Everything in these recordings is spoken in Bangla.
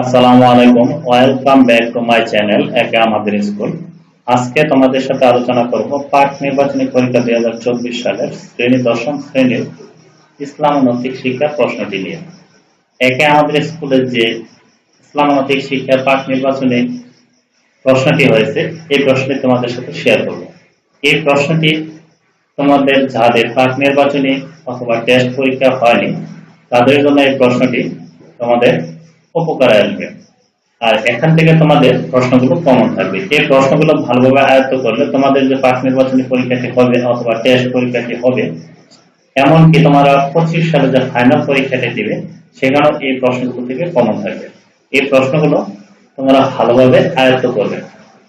আসসালামু আলাইকুম। Welcome back to my channel একে আমাদের স্কুল। আজকে তোমাদের সাথে আলোচনা করব পাঠ নির্বাচনী পরীক্ষা দুই হাজার চব্বিশ সালের শ্রেণি, দশম শ্রেণির ইসলাম ও নৈতিক শিক্ষা প্রশ্নটি নিয়ে। একে আমাদের স্কুলের যে ইসলাম ও নৈতিক শিক্ষা পাঠ নির্বাচনী প্রশ্নটি হয়েছে, এই প্রশ্নটি তোমাদের সাথে শেয়ার করব। এই প্রশ্নটি তোমাদের যাদের পাঠ নির্বাচনী অথবা টেস্ট পরীক্ষা হয়নি, তাদের জন্য এই প্রশ্নটি তোমাদের উপকারে আসবে আর এখান থেকে তোমাদের প্রশ্নগুলো কমন থাকবে। এই প্রশ্নগুলো ভালোভাবে আয়ত্ত করলে তোমাদের যে পাঠ নির্বাচনী পরীক্ষাটি হবে অথবা টেস্ট পরীক্ষাটি হবে, এমনকি তোমরা পঁচিশ সালে যে ফাইনাল পরীক্ষাটি দিবে, সেখানেও এই প্রশ্নগুলো থেকে কমন থাকবে। এই প্রশ্নগুলো তোমরা ভালোভাবে আয়ত্ত করবে।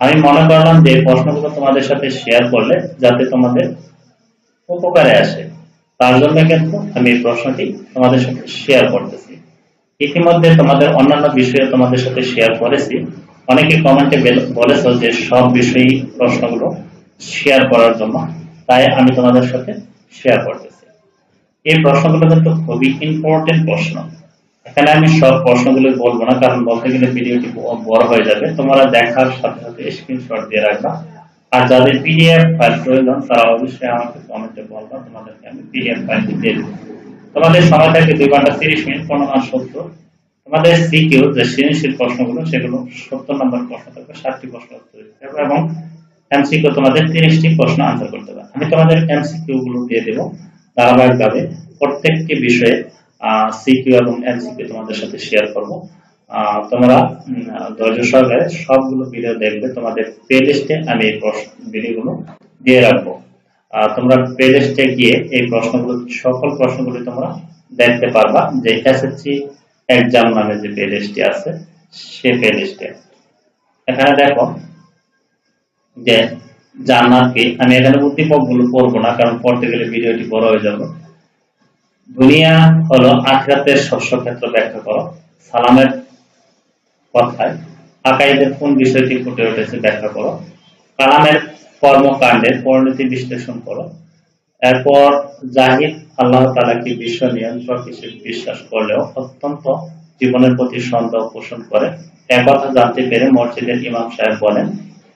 আমি মনে করলাম যে প্রশ্নগুলো তোমাদের সাথে শেয়ার করলে যাতে তোমাদের উপকারে আসে। তার জন্য কিন্তু আমি এই প্রশ্নটি তোমাদের সাথে শেয়ার করতেছি। ইতিমধ্যে তোমাদের অন্যান্য বিষয়ে তোমাদের সাথে শেয়ার করেছি। অনেকে কমেন্টে বলেছ যে সব বিষয়ই প্রশ্নগুলো শেয়ার করার জন্য। তাই আমি তোমাদের সাথে শেয়ার করতেছি। এই প্রশ্নগুলো কিন্তু খুবই ইম্পর্টেন্ট প্রশ্ন। এখানে আমি সব প্রশ্নগুলো বলব না, কারণ বলতে গেলে ভিডিওটি বড় হয়ে যাবে। তোমরা দেখার সাথে সাথে স্ক্রিনশট দিয়ে রাখবা। আর যাদের পিডিএফ ফাইল প্রয়োজন, তারা অবশ্যই আমাকে কমেন্টে বলবা। তোমাদেরকে আমি পিডিএফ ফাইলটি দিয়ে দেবো। তোমাদের সময় থাকে দুই ঘণ্টা তিরিশ মিনিট, পনেরো মাস সত্তর তোমাদের সিকিউ, যে সৃজনশীল প্রশ্নগুলো, সেগুলো সত্তর নম্বর প্রশ্ন থাকবে, ষাটটি প্রশ্ন উত্তর দিতে হবে এবং এমসিকিউ তোমাদের তিরিশটি প্রশ্ন আনসার করতে হবে। আমি তোমাদের এমসিকিউ গুলো দিয়ে দেবো ধারাবাহিকভাবে। প্রত্যেকটি বিষয়ে সিকিউ এবং এমসিকিউ তোমাদের সাথে শেয়ার করব। তোমরা ধৈর্য সহকারে সবগুলো ভিডিও দেখবে। তোমাদের প্লে লিস্টে আমি এই ভিডিওগুলো দিয়ে রাখব। তোমরা প্লেলিস্টে গিয়ে এই প্রশ্নগুলো, সকল প্রশ্নগুলি তোমরা দেখতে পারবা। যে এসএসসি এক্সাম নামে যে প্লে আছে, সে প্লে এখানে দেখো যে জান্নাতকে আমি এখানে উদ্দীপকগুলো পড়ব না, কারণ পড়তে গেলে ভিডিওটি বড় হয়ে যাবে। দুনিয়া হলো আখরাতের ক্ষেত্র ব্যাখ্যা করো। সালামের কথায় আকাইদের কোন বিষয়টি ফুটে উঠেছে ব্যাখ্যা করো। কালামের কর্মকাণ্ডের পরিণতি বিশ্লেষণ করো। এরপর জাহিদ, আল্লাহ তালা কি বিশ্ব নিয়ন্ত্রক হিসেবে বিশ্বাস করলেও অত্যন্ত জীবনের প্রতি সন্দেহ পোষণ করে। একথা জানতে পেরে মসজিদের ইমাম সাহেব বলেন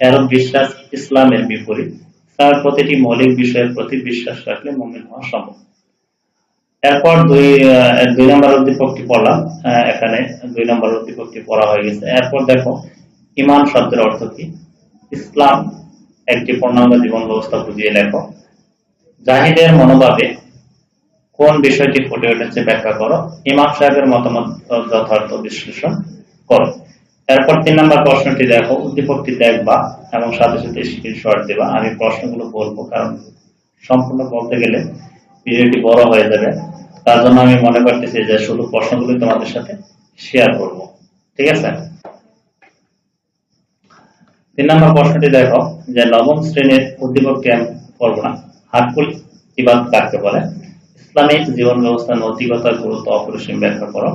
এরূপ বিশ্বাস ইসলামের বিপরীত। তার প্রতিটি মৌলিক বিষয়ের প্রতি বিশ্বাস রাখলে মুমিন হওয়া সম্ভব। এরপর দুই দুই নম্বর উদ্দীপকটি পড়লাম। এখানে দুই নম্বর উদ্দীপকটি পড়া হয়ে গেছে। এরপর দেখো, ইমান শব্দের অর্থ কি? ইসলাম একটি পূর্ণাঙ্গ জীবন ব্যবস্থা বুঝিয়ে লেখো। জাহিদের মনোভাবে কোন বিষয়টি ফুটে উঠেছে ব্যাখ্যা করো। ইমাম সাহেবের মতামত যথার্থ বিশ্লেষণ করো। এরপর তিন নম্বর প্রশ্নটি দেখো, উদ্দীপকটি দেখবা এবং সাথে সাথে স্ক্রিনশট দেবা। আমি প্রশ্নগুলো বলব কারণ সম্পূর্ণ বলতে গেলে ভিডিওটি বড় হয়ে যাবে। তার জন্য আমি মনে করতেছি যে শুধু প্রশ্নগুলো তোমাদের সাথে শেয়ার করব। ঠিক আছে? তিন নম্বর প্রশ্নটি দেখো যে নবম শ্রেণির উদ্দীপকটি আমি পড়ব না? হাটকুল ইবাদ কাকে বলে? ইসলামিক জীবন ব্যবস্থা নৈতিকতার গুরুত্ব, অপরিসীম ব্যাখ্যা করো।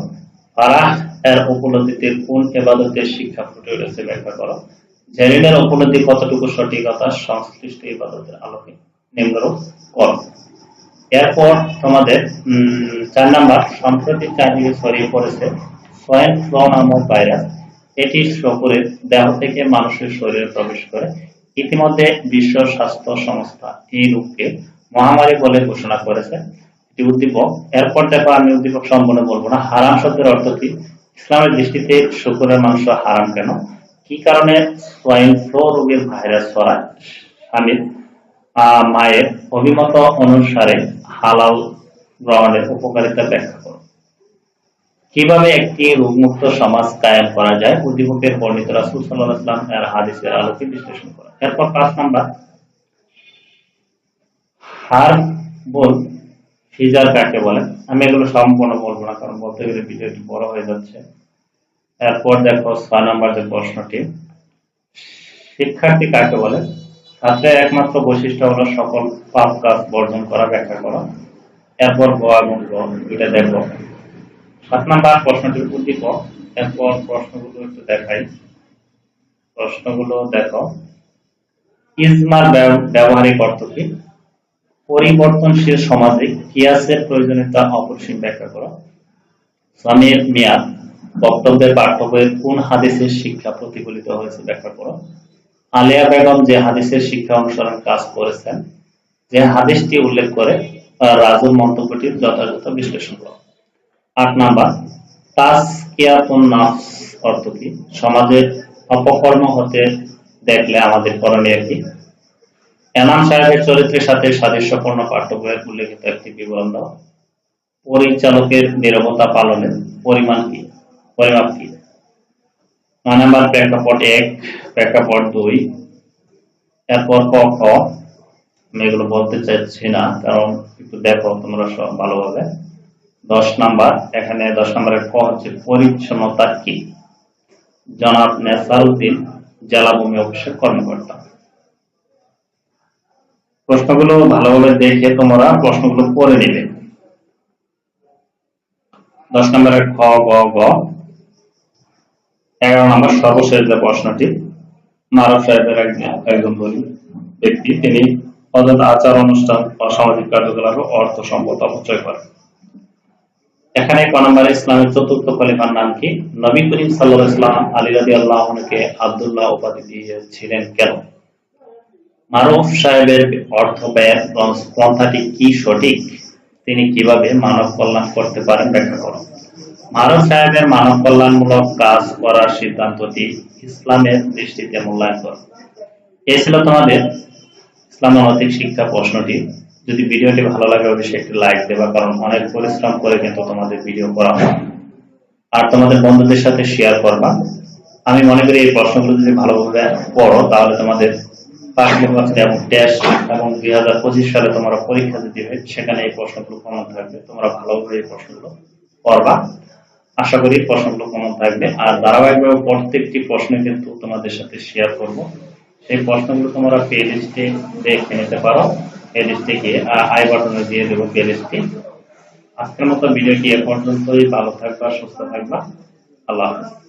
ফারাহ এর উপলব্ধিতে কোন এবাদতের শিক্ষা ফুটে উঠেছে ব্যাখ্যা করো। জেরিনের উপলব্ধি কতটুকু সঠিকতা সংশ্লিষ্ট ইবাদতের আলোকে নিম্নরূপ করো। এরপর তোমাদের চার নাম্বার সম্প্রতি চারদিকে ছড়িয়ে পড়েছে। সোয়াইন ফ্লু নামক ভাইরাস এটি শকুরের দেহ থেকে মানুষের শরীরে প্রবেশ করে। ইতিমধ্যে বিশ্ব স্বাস্থ্য সংস্থা এই রোগকে মহামারী বলে ঘোষণা করেছে। এটি উদ্দীপক। এরপর দেখো আমি উদ্দীপক সম্পূর্ণ বলব না। হারাম শব্দের অর্থ কি? ইসলামের দৃষ্টিতে শুকুরের মাংস হারাম কেন? কি কারণে সোয়াইন ফ্লু রোগের ভাইরাস ছড়ায়? স্বামীর মায়ের অভিমত অনুসারে হালাল গ্রহণের উপকারিতা ব্যাখ্যা। কীভাবে একটি রোগমুক্ত সমাজ কায়েম করা যায় উদ্দীপকের বর্ণিত রাসুল সাল্লাহ এর হাদিসের আলোকে বিশ্লেষণ করা এরপর পাঁচ নাম্বার। হার বল ফিজার কাকে বলে? আমি এগুলো সম্পূর্ণ বলব না, কারণ বলতে গেলে ভিডিওটি বড় হয়ে যাচ্ছে। এরপর দেখো ছয় নাম্বার যে প্রশ্নটি। শিক্ষার্থী কাকে বলে? ছাত্রের একমাত্র বৈশিষ্ট্য হলো সকল পাপ কাজ বর্জন করা, ব্যাখ্যা করা। এরপর গ এবং গ এটা দেখো সাত নাম্বার প্রশ্নটির উদ্দীপক এরপর প্রশ্নগুলো একটু দেখাই। প্রশ্নগুলো দেখো। ইজমার ব্যবহারিক অর্থ কি? পরিবর্তনশীল সমাজে কিয়াসের প্রয়োজনীয়তা অপরিসীম ব্যাখ্যা করো। স্বামীর মেয়াদ, বক্তব্যের পাঠ্যবইয়ের কোন হাদিসের শিক্ষা প্রতিফলিত হয়েছে ব্যাখ্যা করো। আলিয়া বেগম যে হাদিসের শিক্ষা অনুসরণ কাজ করেছেন, যে হাদিসটি উল্লেখ করে রাজুর মন্তব্যটির যথাযথ বিশ্লেষণ করো। আট নাম্বার। তাসকিয়াতুন নাফস অর্থ কি? সমাজের অপকর্ম হতে দেখলে আমাদের করণীয় কি? এনাম সাহেবের চরিত্রের সাথে সাদৃশ্যপূর্ণ পাঠ্য বইয়ের উল্লেখিত একটি বিবরণ পরিচালকের নিরবতা পালনের পরিমাণ কি? পরিমাপ কি? নয় নাম্বার প্রেক্ষাপট এক, প্রেক্ষাপট দুই। এরপর ক, খ। আমি এগুলো বলতে চাইছি না, কারণ একটু দেখো তোমরা সব ভালোভাবে। দশ নাম্বার। এখানে দশ নাম্বারের ক হচ্ছে পরিচ্ছন্নতা কি? জনাব নেসারউদ্দিন জেলাভূমি অফিসের কর্মকর্তা। প্রশ্নগুলো ভালোভাবে দেখে তোমরা প্রশ্নগুলো পড়ে নিবে। দশ নম্বরের খ, গ গ। এগারো নম্বর সর্বশেষ যে প্রশ্নটি, মারফ সাহেবের একজন ধনী ব্যক্তি, তিনি অযথা আচার অনুষ্ঠান অসামাজিক কার্যকলাপে অর্থ সম্পদ অপচয় করেন। এখানে ক নম্বরে ইসলামের চতুর্থ খলিফার নাম কি? নবী করিম সাল্লাহ ইসলাম আলী রাজি আল্লাহকে আবদুল্লাহ উপাধি দিয়েছিলেন কেন? মারুফ সাহেবের অর্থ ব্যয়ের পন্থাটি কি সঠিক? তিনি কীভাবে মানব কল্যাণ করতে পারেন? ব্যাখ্যা করুন মারুফ সাহেবের মানব কল্যাণমূলক কাজ করার সিদ্ধান্তটি ইসলামের দৃষ্টিতে মূল্যায়ন করুন এ ছিল তোমাদের ইসলাম শিক্ষা প্রশ্নটি। যদি ভিডিওটি ভালো লাগে, অবশ্যই একটি লাইক দেবা, কারণ অনেক পরিশ্রম করে কিন্তু তোমাদের ভিডিও করা হয়। আর তোমাদের বন্ধুদের সাথে শেয়ার করবা। আমি মনে করি এই প্রশ্নগুলো যদি ভালোভাবে পড়ো, তাহলে তোমাদের এবং দুই হাজার পঁচিশ সালে তোমরা পরীক্ষা দিতে হবে সেখানে এই প্রশ্নগুলো কমন থাকবে। তোমরা ভালোভাবে এই প্রশ্নগুলো করবা আশা করি প্রশ্নগুলো কমন থাকবে। আর ধারাবাহিকভাবে প্রত্যেকটি প্রশ্ন কিন্তু তোমাদের সাথে শেয়ার করব। সেই প্রশ্নগুলো তোমরা পে লিস্টে দেখে নিতে পারো। পে লিস্টে আই বাটনে দিয়ে দেবো আজকের মতো ভিডিওটি এ পর্যন্তই। ভালো থাকবা, সুস্থ থাকবা। আল্লাহ হাফেজ।